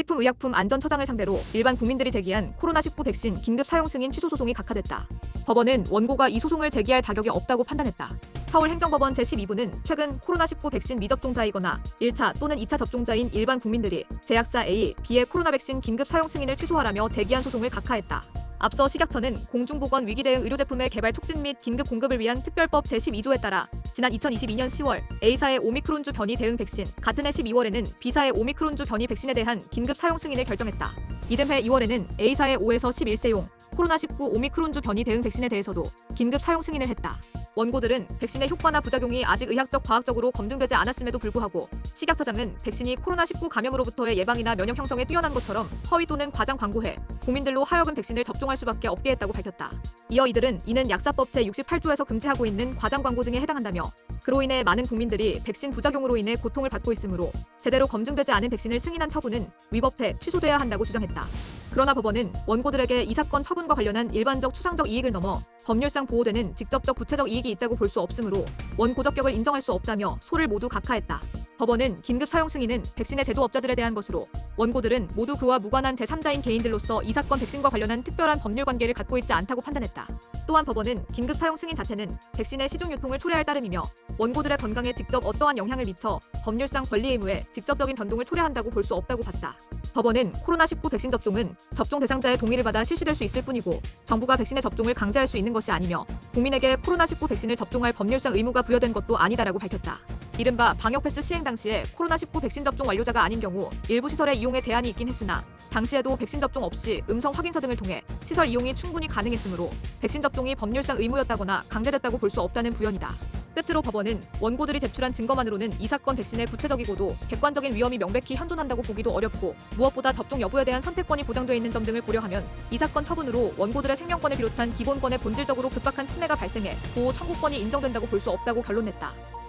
식품의약품안전처장을 상대로 일반 국민들이 제기한 코로나19 백신 긴급 사용 승인 취소 소송이 각하됐다. 법원은 원고가 이 소송을 제기할 자격이 없다고 판단했다. 서울행정법원 제12부는 최근 코로나19 백신 미접종자이거나 1차 또는 2차 접종자인 일반 국민들이 제약사 A, B의 코로나 백신 긴급 사용 승인을 취소하라며 제기한 소송을 각하했다. 앞서 식약처는 공중보건 위기 대응 의료 제품의 개발 촉진 및 긴급 공급을 위한 특별법 제12조에 따라 지난 2022년 10월 A사의 오미크론주 변이 대응 백신, 같은 해 12월에는 B사의 오미크론주 변이 백신에 대한 긴급 사용 승인을 결정했다. 이듬해 2월에는 A사의 5에서 11세용 코로나19 오미크론주 변이 대응 백신에 대해서도 긴급 사용 승인을 했다. 원고들은 백신의 효과나 부작용이 아직 의학적 과학적으로 검증되지 않았음에도 불구하고 식약 처장은 백신이 코로나19 감염으로부터의 예방이나 면역 형성에 뛰어난 것처럼 허위 또는 과장 광고해 국민들로 하여금 백신을 접종할 수밖에 없게 했다고 밝혔다. 이어 이들은 이는 약사법 제68조에서 금지하고 있는 과장 광고 등에 해당한다며 그로 인해 많은 국민들이 백신 부작용으로 인해 고통을 받고 있으므로 제대로 검증되지 않은 백신을 승인한 처분은 위법해 취소돼야 한다고 주장했다. 그러나 법원은 원고들에게 이 사건 처분과 관련한 일반적 추상적 이익을 넘어 법률상 보호되는 직접적 구체적 이익이 있다고 볼 수 없으므로 원고적격을 인정할 수 없다며 소를 모두 각하했다. 법원은 긴급 사용 승인은 백신의 제조업자들에 대한 것으로 원고들은 모두 그와 무관한 제3자인 개인들로서 이 사건 백신과 관련한 특별한 법률 관계를 갖고 있지 않다고 판단했다. 또한 법원은 긴급 사용 승인 자체는 백신의 시중 유통을 초래할 따름이며 원고들의 건강에 직접 어떠한 영향을 미쳐 법률상 권리 의무에 직접적인 변동을 초래한다고 볼 수 없다고 봤다. 법원은 코로나19 백신 접종은 접종 대상자의 동의를 받아 실시될 수 있을 뿐이고 정부가 백신의 접종을 강제할 수 있는 것이 아니며 국민에게 코로나19 백신을 접종할 법률상 의무가 부여된 것도 아니다라고 밝혔다. 이른바 방역 패스 시행 당시에 코로나19 백신 접종 완료자가 아닌 경우 일부 시설의 이용에 제한이 있긴 했으나 당시에도 백신 접종 없이 음성 확인서 등을 통해 시설 이용이 충분히 가능했으므로 백신 접종이 법률상 의무였다거나 강제됐다고 볼 수 없다는 부연이다. 끝으로 법원은 원고들이 제출한 증거만으로는 이 사건 백신의 구체적이고도 객관적인 위험이 명백히 현존한다고 보기도 어렵고 무엇보다 접종 여부에 대한 선택권이 보장돼 있는 점 등을 고려하면 이 사건 처분으로 원고들의 생명권을 비롯한 기본권에 본질적으로 급박한 침해가 발생해 보호 청구권이 인정된다고 볼 수 없다고 결론냈다.